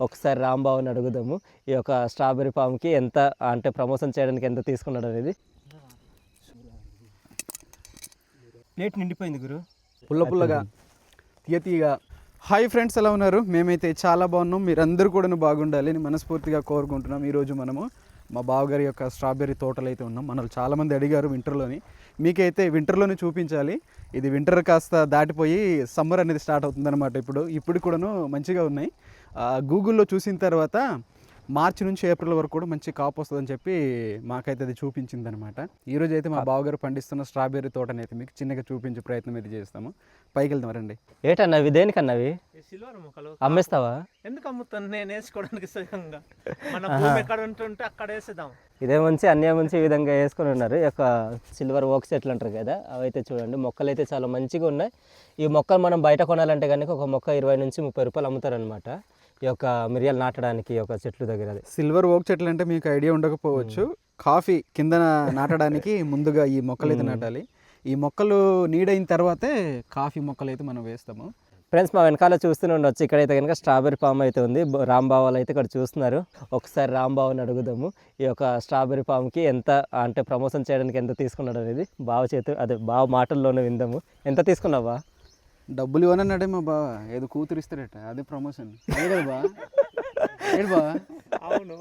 ఒకసారి రాంబాబుని అడుగుదాము. ఈ యొక్క స్ట్రాబెర్రీ ఫామ్కి ఎంత అంటే ప్రమోషన్ చేయడానికి ఎంత తీసుకున్నాడు అనేది. ప్లేట్ నిండిపోయింది గురు. పుల్ల పుల్లగా తీయ తీయగా. హాయ్ ఫ్రెండ్స్ ఎలా ఉన్నారు? మేమైతే చాలా బాగున్నాం. మీరందరూ కూడా బాగుండాలి అని మనస్ఫూర్తిగా కోరుకుంటున్నాం ఈరోజు మనము. మా బావగారి యొక్క స్ట్రాబెర్రీ తోటలు అయితే ఉన్నాం. మనల్ని చాలామంది అడిగారు వింటర్లోని. మీకైతే వింటర్లోనే చూపించాలి. ఇది వింటర్ కాస్త దాటిపోయి సమ్మర్ అనేది స్టార్ట్ అవుతుందన్నమాట ఇప్పుడు. ఇప్పుడు కూడాను మంచిగా ఉన్నాయి. గూగుల్లో చూసిన తర్వాత మార్చి నుంచి ఏప్రిల్ వరకు కూడా మంచి కాపు వస్తుందని చెప్పి మాకైతే అది చూపించింది అనమాట ఈరోజు అయితే మా బావగారు పండిస్తున్న స్ట్రాబెర్రీ తోటని అయితే మీకు చిన్నగా చూపించే ప్రయత్నం అయితే చేస్తాము. పైకి వెళ్దాం రండి. ఏటన్నవి దేనికన్నవి? ఈ సిల్వర్ మొక్కలు. అమ్మేస్తావా? ఎందుకు అమ్ముతాను? నేను వేసుకోవడానికి సుఖంగా మన భూమి ఎక్కడ ఉంటుంటే అక్కడ వేసేద్దాం. ఇదే మంచి అన్నీ మంచి ఈ విధంగా వేసుకొని ఉన్నారు. ఈ యొక్క సిల్వర్ ఓక్ చెట్లు అంటారు కదా అవి అయితే చూడండి. మొక్కలు అయితే చాలా మంచిగా ఉన్నాయి. ఈ మొక్కలు మనం బయట కొనాలంటే కనుక ఒక మొక్క ఇరవై నుంచి ముప్పై రూపాయలు అమ్ముతారనమాట ఈ యొక్క మిరియాలు నాటడానికి యొక్క చెట్లు దగ్గర అది. సిల్వర్ ఓక్ చెట్లు అంటే మీకు ఐడియా ఉండకపోవచ్చు. కాఫీ కింద నాటడానికి ముందుగా ఈ మొక్కలు అయితే నాటాలి. ఈ మొక్కలు నీడైన తర్వాతే కాఫీ మొక్కలు అయితే మనం వేస్తాము. ఫ్రెండ్స్ మా వెనకాల చూస్తూనే ఉండొచ్చు. ఇక్కడైతే కనుక స్ట్రాబెర్రీ ఫామ్ అయితే ఉంది. రాంబావాలు అయితే ఇక్కడ చూస్తున్నారు. ఒకసారి రాంబావుని అడుగుదాము. ఈ యొక్క స్ట్రాబెర్రీ ఫామ్కి ఎంత అంటే ప్రమోషన్ చేయడానికి ఎంత తీసుకున్నాడు అనేది బావ చేతు అదే బావ మాటల్లోనే విందాము. ఎంత తీసుకున్నావా? డబ్బులు ఇవ్వనన్నాడే మా బావ. ఏదో కూతురు ఇస్తాడట. అదే ప్రమోషన్ ఏడు బా ఏడు బా అవును.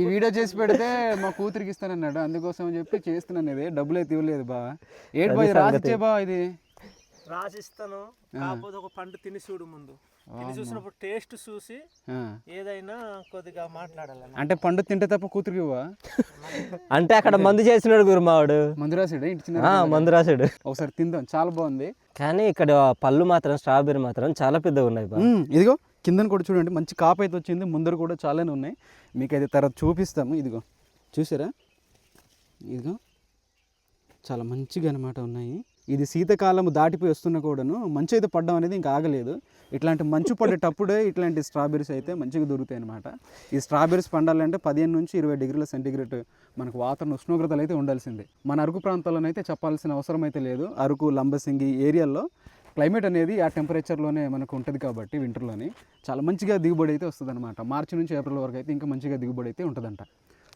ఈ వీడియో చేసి పెడితే మా కూతురికి ఇస్తానన్నాడు. అందుకోసం అని చెప్పి చేస్తున్నాను ఇది. డబ్బులు అయితే ఇవ్వలేదు బా ఏడు బా ఇది రాసిచ్చే బా ఇది. రాసిస్తాను. కాకపోతే ఒక పండు తిని చూడు ముందు. తిని చూసినప్పుడు టేస్ట్ చూసి. ఏదైనా కొద్దిగా మాట్లాడాలని అంటే పండు తింటే తప్ప కూతురికి ఇవ్వా అంటే అక్కడ మందు చేసినాడు గురు మావాడు మందు రాసాడు ఇంటి చిన్న ఆ, మందు రాశాడు. ఒకసారి తిందాం చాలా బాగుంది. కానీ ఇక్కడ పళ్ళు మాత్రం స్ట్రాబెర్రీ మాత్రం చాలా పెద్దగా ఉన్నాయి ఇదిగో కిందన కూడా చూడండి మంచి కాపు అయితే వచ్చింది ముందర కూడా చాలానే ఉన్నాయి. మీకు అయితే తర్వాత చూపిస్తాము ఇదిగో. చూసారా? ఇదిగో చాలా మంచిగా అనమాట ఉన్నాయి. ఇది శీతకాలం దాటిపోయి వస్తున్న కూడాను మంచు అయితే పడ్డం అనేది ఇంకా ఆగలేదు. ఇట్లాంటి మంచు పడేటప్పుడే ఇట్లాంటి స్ట్రాబెర్రీస్ అయితే మంచిగా దొరుకుతాయి అనమాట ఈ స్ట్రాబెర్రీస్ పండాలంటే పదిహేను నుంచి ఇరవై డిగ్రీల సెంటీగ్రేడ్ మనకు వాతావరణ ఉష్ణోగ్రతలు అయితే ఉండాల్సిందే. మన అరకు ప్రాంతాల్లోనైతే చెప్పాల్సిన అవసరం అయితే లేదు. అరకు లంబసింగి ఏరియాల్లో క్లైమేట్ అనేది ఆ టెంపరేచర్లోనే మనకు ఉంటుంది కాబట్టి వింటర్లోని చాలా మంచిగా దిగుబడి అయితే వస్తుంది అనమాట మార్చి నుంచి ఏప్రిల్ వరకు అయితే ఇంకా మంచిగా దిగుబడి అయితే ఉంటుందంట.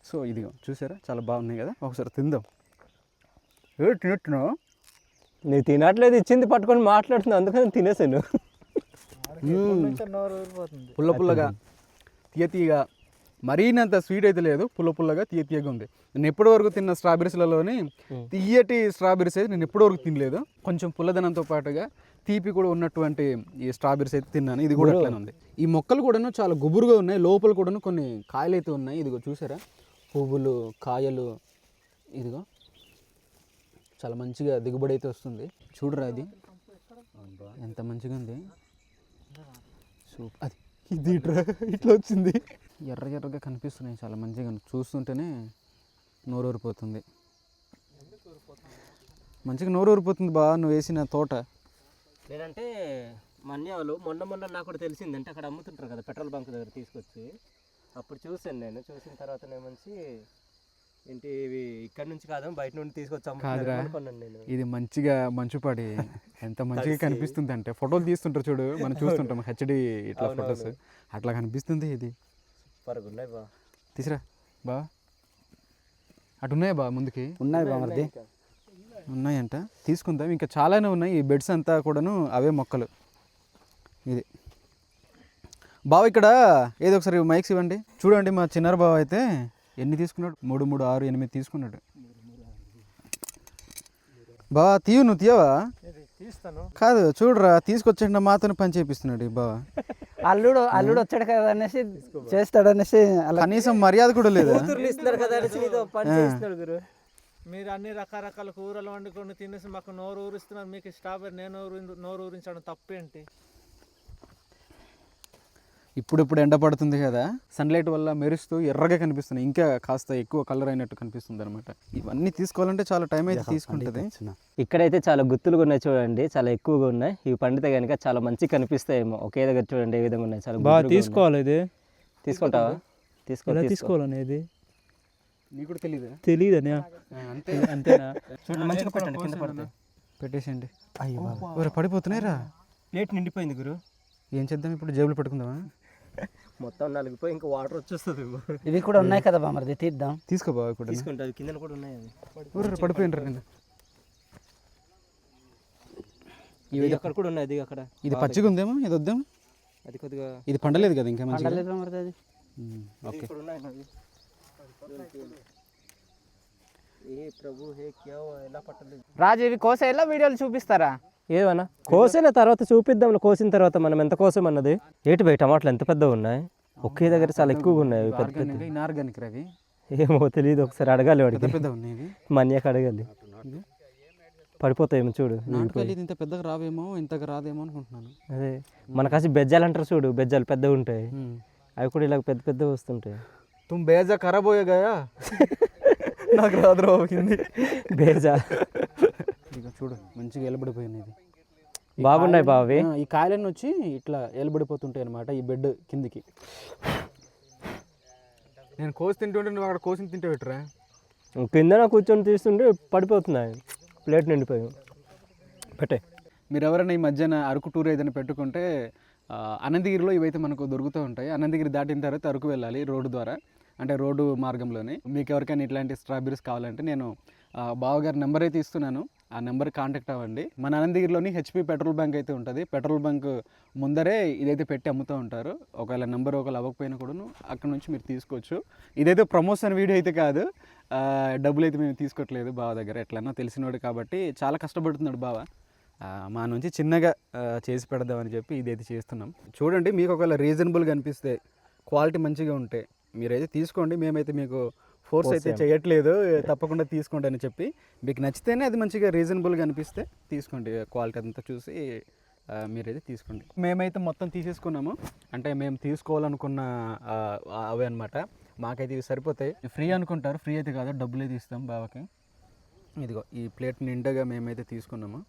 సో ఇదిగో చూసారా? చాలా బాగున్నాయి కదా? ఒకసారి తిందాం. ఏ తినట్టున్నావు నీవు తినట్లేదు ఇచ్చింది పట్టుకొని మాట్లాడుతున్నావు అందుకని తినేసాను. పుల్ల పుల్లగా తీయ తీయగా మరీనంత స్వీట్ అయితే లేదు పుల్ల పుల్లగా తీయ తీయగా ఉంది. నేను ఎప్పటి వరకు తిన్న స్ట్రాబెరీస్లలోని తీయటి స్ట్రాబెరీస్ అయితే నేను ఎప్పటి వరకు తినలేదు. కొంచెం పుల్లదనంతో పాటుగా తీపి కూడా ఉన్నటువంటి ఈ స్ట్రాబెరీస్ అయితే తిన్నాను. ఇది కూడా అట్లనే ఉంది. ఈ మొక్కలు కూడాను చాలా గుబురుగా ఉన్నాయి. లోపల కూడాను కొన్ని కాయలు అయితే ఉన్నాయి. ఇదిగో చూసారా? పువ్వులు కాయలు ఇదిగో. చాలా మంచిగా దిగుబడి అయితే వస్తుంది. చూడరా అది ఎంత మంచిగా ఉంది. సూపర్. అది ఇది ఇట్రా ఇట్లా వచ్చింది. ఎర్ర ఎర్రగా కనిపిస్తున్నాయి చాలా మంచిగా. చూస్తుంటేనే నోరూరిపోతుంది. మంచిగా నోరు ఊరిపోతుంది బా నువ్వు వేసిన తోట. లేదంటే మన్యాలు మొన్న మొన్న నాకు కూడా తెలిసింది అంటే అక్కడ అమ్ముతుంటారు కదా పెట్రోల్ బంక్ దగ్గర తీసుకొచ్చి. అప్పుడు చూశాను నేను. చూసిన తర్వాత మంచి ఏంటి ఇవి ఇక్కడ నుంచి కాదు బయట నుండి తీసుకొచ్చి అమ్ముతున్నారు కాదురా. అనుకున్నాను నేను. ఇది మంచిగా మంచు పడి ఎంత మంచిగా కనిపిస్తుంది అంటే ఫోటోలు తీస్తుంటారు చూడు మనం చూస్తుంటాం హెచ్డి ఇట్లా ఫొటోస్. అట్లా కనిపిస్తుంది ఇది. సూపర్గా ఉన్నాయి బా. తీసిరా బా. అటు ఉన్నాయా బా ముందుకి? ఉన్నాయి బామర్ది ఉన్నాయంట. తీసుకుందాం ఇంకా చాలానే ఉన్నాయి ఈ బెడ్స్ అంతా కూడాను అవే మొక్కలు. ఇది. బావ ఇక్కడ ఏదో ఒకసారి మైక్స్ ఇవ్వండి. చూడండి మా చిన్నారు బావ అయితే. ఎన్ని తీసుకున్నాడు? మూడు మూడు ఆరు ఎనిమిది తీసుకున్నాడు. బావా తీయు నువ్వు తీయవా? తీస్తాను. కాదు చూడరా తీసుకొచ్చండి మాతో పని చేపిస్తున్నాడు ఈ బావ. అల్లుడు అల్లుడు వచ్చాడు కదా అనేసి చేస్తాడు అనేసి అలా కనీసం మర్యాద కూడా లేదా? ఇస్తున్నారు కదా అనేసి పని చేస్తున్నాడు గురు. మీరు అన్ని రకరకాల కూరలు వండుకొని తినేసి మాకు నోరు ఊరిస్తున్నారు. మీకు స్ట్రాబెర్రీ నేను ఊరి నోరు ఊరించడం తప్పేంటి? ఇప్పుడిప్పుడు ఎండ పడుతుంది కదా సన్లైట్ వల్ల మెరుస్తూ ఎర్రగా కనిపిస్తున్నాయి. ఇంకా కాస్త ఎక్కువ కలర్ అయినట్టు కనిపిస్తుంది అనమాట ఇవన్నీ తీసుకోవాలంటే చాలా టైం అయితే తీసుకుంటుంది. ఇక్కడైతే చాలా గుత్తులుగా ఉన్నాయి చూడండి చాలా ఎక్కువగా ఉన్నాయి. ఇవి పండితే కనుక చాలా మంచి కనిపిస్తాయేమో. ఒకే దగ్గర చూడండి ఏ విధంగా ఉన్నాయి. చాలా బాగా. తీసుకోవాలి ఇది? తీసుకుంటావా? తీసుకో ఎలా తీసుకో. తీసుకోవాలనేది నీకు కూడా తెలియదు తెలియదనే అంతే. అంతేనా? చూడండి మంచిగా పెట్టండి కింద పడతాయి పెట్టేసేయండి. అయ్యో పడిపోతున్నాయిరా. ప్లేట్ నిండిపోయింది గురు. ఏం చేద్దాం ఇప్పుడు? జేబులు పెట్టుకుందామా? మొత్తం నలిగిపోయి ఇంకా వాటర్ వచ్చేస్తుంది ఇవి కూడా ఉన్నాయి కదా బామర్ది తీద్దాం. తీసుకో బావ ఇక్కడ తీసుకుంటే కింద కూడా ఉన్నాయి అవి. పడిపోయినరా నేను ఇవి అక్కడ కూడా ఉన్నాయి అది అక్కడ. ఇది పచ్చిగా ఉందేమో ఇది వద్దాం అది కొద్దిగా ఇది పండలేదు కదా ఇంకా పండలేదు బామర్ది అది. ఓకే ఇక్కడ ఉన్నాయి అవి ఏ ప్రభు హే క్యా ఎలా పట్టలేదు రాజు ఇవి కోసేలా వీడియోలు చూపిస్తారా? ఏమన్నా? కోసిన తర్వాత చూపిద్దాం కోసిన తర్వాత మనం ఎంత కోసం అన్నది? ఏటి బయట టమాటాలు ఎంత పెద్దగా ఉన్నాయి? ఒకే దగ్గర చాలా ఎక్కువగా ఉన్నాయి పెద్ద పెద్ద. ఆర్గానిక్ ఇన్ఆర్గానిక్ రవి ఏమో తెలియదు ఒకసారి అడగాలి వాడికి. పెద్ద ఉన్నాయి మన్యాక అడగాలి. పడిపోతాయేమో చూడు ఇంత పెద్దగా రావేమో ఇంతగా రాదేమో అనుకుంటున్నాను. అదే మనకాసి బెజ్జాలు అంటారు చూడు బెజ్జాలు పెద్దగా ఉంటాయి. అవి కూడా ఇలా పెద్ద పెద్దగా వస్తుంటాయి. తుమ్ బేజా ఖరాబ్ నాకు రాదు రావు హిందీ బేజా ఇక చూడు మంచిగా ఎలబడిపోయింది ఇది. బాగున్నాయి బావి. ఈ కాయలన్నీ వచ్చి ఇట్లా ఎలబడిపోతుంటాయి అనమాట ఈ బెడ్ కిందికి. నేను కోసి తింటుంటే నువ్వు అక్కడ కోసి తింటే పెట్టరా? కిందన కూర్చొని తీస్తుంటే పడిపోతున్నాయి. ప్లేట్ నిండిపోయి. పెట్టే. మీరు ఎవరైనా ఈ మధ్యన అరకు టూర్ ఏదైనా పెట్టుకుంటే అనంతగిరిలో ఇవైతే మనకు దొరుకుతూ ఉంటాయి. అనంతగిరి దాటిన తర్వాత అరకు వెళ్ళాలి రోడ్డు ద్వారా. అంటే రోడ్డు మార్గంలోనే. మీకు ఎవరికైనా ఇట్లాంటి స్ట్రాబెరీస్ కావాలంటే నేను బావగారి నెంబర్ అయితే ఇస్తున్నాను ఆ నెంబర్ కాంటాక్ట్ అవ్వండి. మన అనంతగిరిలోని హెచ్పి పెట్రోల్ బంక్ అయితే ఉంటుంది. పెట్రోల్ బంక్ ముందరే ఇదైతే పెట్టి అమ్ముతూ ఉంటారు. ఒకవేళ నెంబర్ ఒకవేళ అవ్వకపోయినా కూడాను అక్కడ నుంచి మీరు తీసుకోవచ్చు. ఇదైతే ప్రమోషన్ వీడియో అయితే కాదు. డబ్బులు అయితే మేము తీసుకోవట్లేదు బావ దగ్గర. ఎట్లన్నా తెలిసినోడు కాబట్టి చాలా కష్టపడుతున్నాడు బావ. మా నుంచి చిన్నగా చేసి పెడదామని చెప్పి ఇదైతే చేస్తున్నాం. చూడండి మీకు ఒకవేళ రీజనబుల్గా అనిపిస్తే క్వాలిటీ మంచిగా ఉంటే మీరైతే తీసుకోండి. మేమైతే మీకు ఫోర్స్ అయితే చేయట్లేదు. తప్పకుండా తీసుకోండి అని చెప్పి మీకు నచ్చితేనే అది మంచిగా రీజనబుల్గా అనిపిస్తే తీసుకోండి. క్వాలిటీ అంతా చూసి మీరైతే తీసుకోండి. మేమైతే మొత్తం తీసేసుకున్నాము. అంటే మేము తీసుకోవాలనుకున్న అవే అనమాట మాకైతే ఇవి సరిపోతాయి. ఫ్రీ అనుకుంటారు. ఫ్రీ అయితే కాదు. డబ్బులు అయితే ఇస్తాం బావకి. ఇదిగో ఈ ప్లేట్ నిండగా మేమైతే తీసుకున్నాము.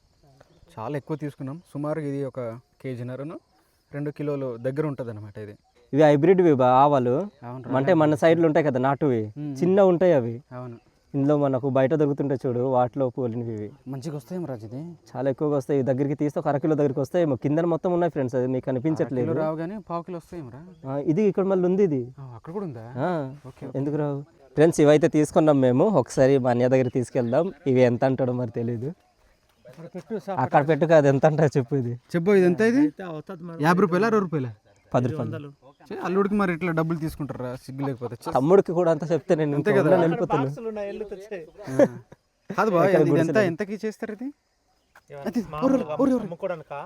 చాలా ఎక్కువ తీసుకున్నాం. సుమారు ఇది ఒక కేజీన్నరను రెండు కిలోలు దగ్గర ఉంటుంది అనమాట ఇది. ఇవి హైబ్రిడ్ ఆవాలు. అంటే మన సైడ్లు ఉంటాయి కదా నాటువి. చిన్న ఉంటాయి అవి. అవును. ఇందులో మనకు బయట దొరుకుతుంటాయి చూడు వాటిలో పోలినవి ఇవి. మంచిగా వస్తాయి రాజు ఇది చాలా ఎక్కువగా వస్తాయి. దగ్గరికి తీస్తే ఒక అరకిలో దగ్గరికి వస్తాయి. కింద మొత్తం ఉన్నాయి ఫ్రెండ్స్ అది మీకు కనిపించట్లేదు రావు కానీ పావు కిలో వస్తాయి ఇది ఇక్కడ మళ్ళీ ఉంది ఇది. అక్కడ కూడా ఉందా? ఎందుకు రావు? ఫ్రెండ్స్ ఇవైతే తీసుకున్నాం మేము. ఒకసారి మా అన్నయ్య దగ్గర తీసుకెళ్దాం. ఇవి ఎంత అంటాడో మరి తెలియదు అక్కడ పెట్టు కాదు ఎంత అంటాడో చెప్పు ఇది. చెప్పు ఇది ఎంత ఇది? యాభై రూపాయల అరవై రూపాయల? పది రూపాయలు. అల్లుడికి మరి ఇట్లా డబ్బులు తీసుకుంటారా? సిగ్గు లేకపోతే. తమ్ముడికి కూడా అంతా చెప్తే నేను ఇంకా ఉండలేను, వెళ్ళిపోతాను. కాదు బా ఇది ఎంత ఎంతకి చేస్తారు ఇది? అమ్ముకోవడానికా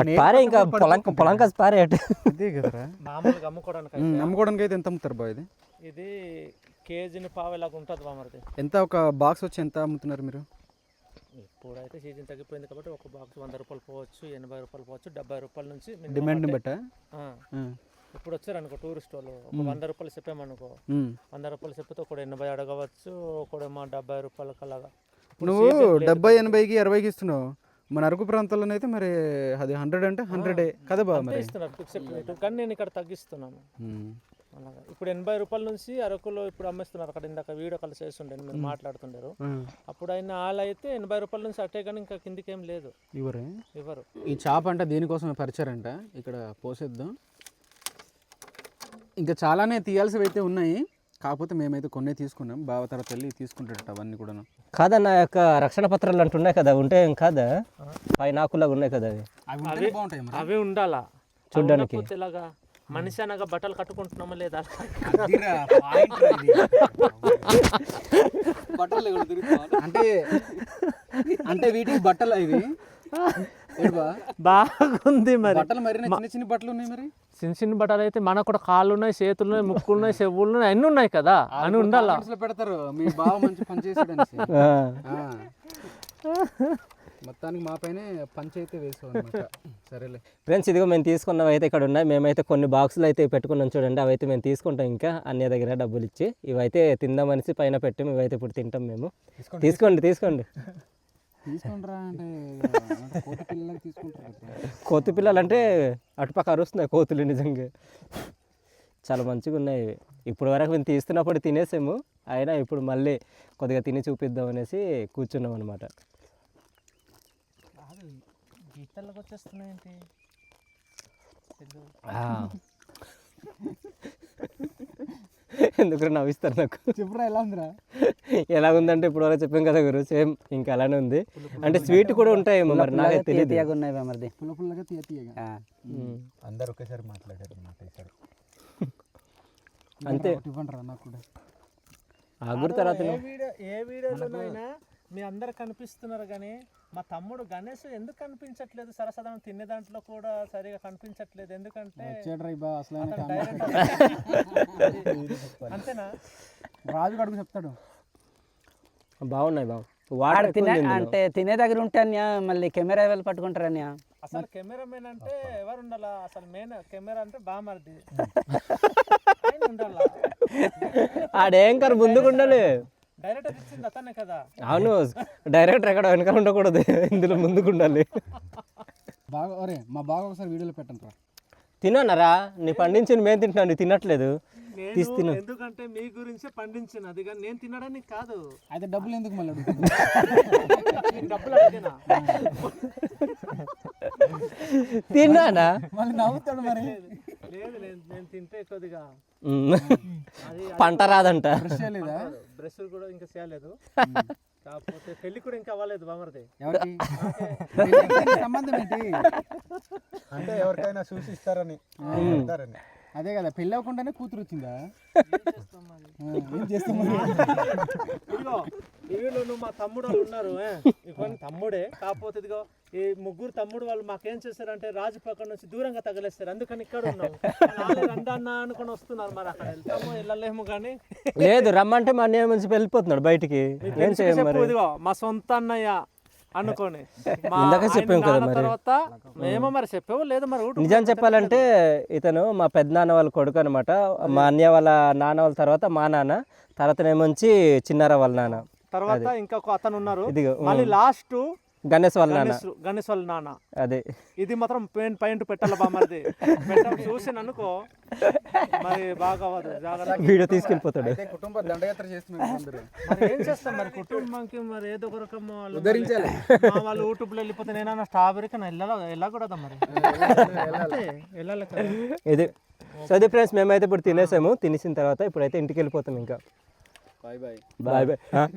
అటు పారే ఇంకా పొలం పొలం కాసి పారే అటు. అదే కదరా? మామూలుగా అమ్ముకోవడానికి ఉమ్, నమ్ముకోవడానికి అయితే ఎంత అమ్ముతారు బా ఇది? ఇది కేజీని పావేలాగా ఉంటుంది బామరిది ఎంత ఒక బాక్స్ వచ్చి ఎంత అమ్ముతున్నారు మీరు? ఇప్పుడైతే సీజన్ తగ్గిపోయింది కాబట్టి ఒక బాక్స్ వంద రూపాయలు పోవచ్చు ఎనభై రూపాయలు పోవచ్చు డెబ్బై రూపాయల నుంచి అంటే- బట్టా? ఇప్పుడు వచ్చారు అనుకో టూరిస్ట్ వాళ్ళు ఒక వంద రూపాయలు చెప్పామనుకో ఉమ్. వంద రూపాయలు చెప్తే ఒకడు ఎనభై అడగవచ్చు ఒకడేమో డెబ్బై రూపాయలకి అలాగా నువ్వు డెబ్బై ఎనభైకి అరవైకి ఇస్తున్నావు. మన అరకు ప్రాంతాల్లో అయితే మరి అది హండ్రెడ్ అంటే హండ్రెడే కదా బా మరి? ఇస్తున్నారు కానీ నేను ఇక్కడ తగ్గిస్తున్నాను. ఉమ్. అలాగా. ఇప్పుడు ఎనభై రూపాయల నుంచి అరకులో ఇప్పుడు అమ్మేస్తున్నారు అక్కడ ఇందాక వీడియో కాల్ చేస్తుండే మీరు మాట్లాడుతుండారు. అప్పుడు అయిన వాళ్ళు అయితే ఎనభై రూపాయల నుంచి అట్టే కానీ ఇంకా కిందికి ఏం లేదు. ఇవరే ఇవ్వరు. ఈ చేప అంటే దీనికోసమే పరిచారంట ఇక్కడ పోసేద్దాం. ఇంకా చాలానే తీయాల్సివి అయితే ఉన్నాయి. కాకపోతే మేమైతే కొన్ని తీసుకున్నాం. బావ తర్వాత వెళ్ళి తీసుకుంటాడట అవన్నీ కూడా కాదన్న యొక్క రక్షణ పత్రాలు అంటున్నాయి కదా ఉంటే ఏం కాదా? పైన ఆకులాగా ఉన్నాయి కదా అవి. అవి ఉండాలా? చూడ్డానికి. మనిషి అనగా బట్టలు కట్టుకుంటున్నామా లేదా? బట్టలు అంటే అంటే వీటికి బట్టలు ఇవి బా? బాగుంది మరి. బట్టలు మరి చిన్న చిన్న బట్టలు ఉన్నాయి మరి? చిన్న చిన్న బట్టలు అయితే మనకు కూడా కాళ్ళు ఉన్నాయి చేతులు ఉన్నాయి ముక్కులు ఉన్నాయి చెవులు ఉన్నాయి అన్నీ ఉన్నాయి కదా అని ఉండాలా? పెడతారు. మీ బావ మంచి పని చేసాడు. ఆ. మొత్తానికి మా పైనే పంచి అయితే వేసావు అనమాట సరేలే. ఫ్రెండ్స్ ఇదిగో మేము తీసుకున్నవి అయితే ఇక్కడ ఉన్నాయి. మేమైతే కొన్ని బాక్సులు అయితే పెట్టుకున్నాం చూడండి. అవైతే మేము తీసుకుంటాం ఇంకా. అన్నయ్య దగ్గర డబ్బులు ఇచ్చి. ఇవైతే తిందామనేసి పైన పెట్టాము ఇవైతే ఇప్పుడు తింటాం మేము. తీసుకోండి. తీసుకోండి కోతి పిల్లలు అంటే అటుపక్క అరుస్తున్నాయి కోతులు నిజంగా. చాలా మంచిగా ఉన్నాయి. ఇవి ఇప్పుడు వరకు మేము తీస్తున్నప్పుడు తినేసాము. అయినా ఇప్పుడు మళ్ళీ కొద్దిగా తిని చూపిద్దాం అనేసి కూర్చున్నాం అనమాట గీతలకు వచ్చేస్తున్నాయి ఏంటి ఎందుకు నవ్విస్తారు నాకు? చెప్పురా ఎలా ఉందిరా? ఎలా ఉందంటే ఇప్పుడు వరకు చెప్పాం కదా గురు సేమ్ ఇంకా అలానే ఉంది. అంటే స్వీట్ కూడా ఉంటాయేమో మరి నాకైతే తెలియదు తీయగా ఉన్నాయి బామర్ది పుల్ల పుల్లగా తీయ తీయగా. ఆ. అందరు ఒకేసారి మాట్లాడారు అన్నమాట ఈసారి. అంతే. ఇవ్వండి నాకు కూడా. ఆ గురు తర్వాత ఏ వీడియో ఏ వీడియోలోనైనా మీ అందరు కనిపిస్తున్నారు కానీ మా తమ్ముడు గణేష్ ఎందుకు కనిపించట్లేదు? సరసదనం తినే దాంట్లో కూడా సరిగా కనిపించట్లేదు. ఎందుకంటే అసలు అతను రాజు గడుగు చెప్తాడు. బాగున్నాయి వాటర్ ఎక్కువ తినే. అంటే తినే దగ్గర ఉంటే అన్య మళ్ళీ కెమెరా వెళ్ళి పట్టుకుంటారు అన్య? అసలు కెమెరామెన్ అంటే ఎవరు ఉండాలా? అసలు మెయిన్ కెమెరా అంటే బామర్ది. ఆడేం కర్ ముందుకు ఉండాలి. డైరెక్టర్ ఇచ్చింది అతనే కదా. అవును డైరెక్టర్ ఎక్కడ వెనకాల ఉండకూడదు ఇందులో ముందుకు ఉండాలి. బాగా ఒరే మా బాగా ఒకసారి వీడియోలో పెట్టండి రా. తినన్నారా? నీ పండించింది మేము తింటున్నాను నువ్వు తినట్లేదు. ఎందుకంటే మీ గురించే పండించిన అది కానీ నేను తినడానికి కాదు. అయితే డబ్బులు ఎందుకు మళ్ళీ డబ్బులు అడిగినా. తిన్నానా? మళ్ళీ నవ్వుతాడు మరి. లేదు నేను నేను తింటే కొద్దిగా పంట రాదంట. బ్రష్ కూడా ఇంకా చేయలేదు. కాకపోతే పెళ్ళి కూడా ఇంకా అవ్వలేదు బామర్ది. సంబంధం ఏంటి? అంటే ఎవరికైనా సూచిస్తారని అదే కదా పెళ్ళి అవ్వకుండానే కూతురు వచ్చిందా? ఏం చేస్తాం వీళ్ళు నువ్వు మా తమ్ముడు వాళ్ళు ఉన్నారు ఏ? ఇదిగో నీ తమ్ముడే. కాకపోతే ఇదిగో ఈ ముగ్గురు తమ్ముడు వాళ్ళు మాకేం చేశారంటే రాజు పక్కన నుంచి దూరంగా తగలేస్తారు. అందుకని ఇక్కడ ఉన్నాం. రండన్నా అనుకుని వస్తున్నారు మరి అక్కడ. వెళ్తామో వెళ్ళలేము కానీ. లేదు రమ్మంటే మా అన్నయ్య మంచి వెళ్ళిపోతున్నాడు బయటికి. ఏం చేయం మరి? ఇదిగో మా సొంత అన్నయ్య అనుకోని. మా ఇందాక ఆయన చెప్పాం కదా నాన్న మరి. తర్వాత ఏమో మరి చెప్పావు లేదు మరి నిజం చెప్పాలంటే ఇతను మా పెద్దనాన్న వాళ్ళ కొడుకు అనమాట మా అన్నయ్య వాళ్ళ నాన్న వాళ్ళ తర్వాత మా నాన్న తర్వాత ఏమొచ్చి చిన్నార వాళ్ళ నాన్న. తర్వాత ఇంకొక అతను ఉన్నారు మళ్ళీ లాస్ట్ గణేష్ వాళ్ళ నాన్న. గణేష్ వాళ్ళ నాన్న. అదే. ఇది మాత్రం పెయింట్ పాయింట్ పెట్టాలి బామ్మది పెట్టాలి చూసి అనుకో మరి బాగా వీడియో తీసుకెళ్ళిపోతాడు. కుటుంబ దండయాత్ర చేస్తున్నాం అందరూ. మరి ఏం చేస్తాం మరి కుటుంబానికి మరి ఏదో ఒక రకం వాళ్ళు ఉద్ధరించాలి. వాళ్ళు యూట్యూబ్లో వెళ్ళిపోతే నేనన్నా స్ట్రాబెరీకి వెళ్ళాలి? వెళ్ళకూడదా మరి? వెళ్ళాలి. ఇది సో అది ఫ్రెండ్స్ మేమైతే ఇప్పుడు తినేసాము. తినేసిన తర్వాత ఇప్పుడైతే ఇంటికి వెళ్ళిపోతాం ఇంకా. Bay bay. Bay bay. Her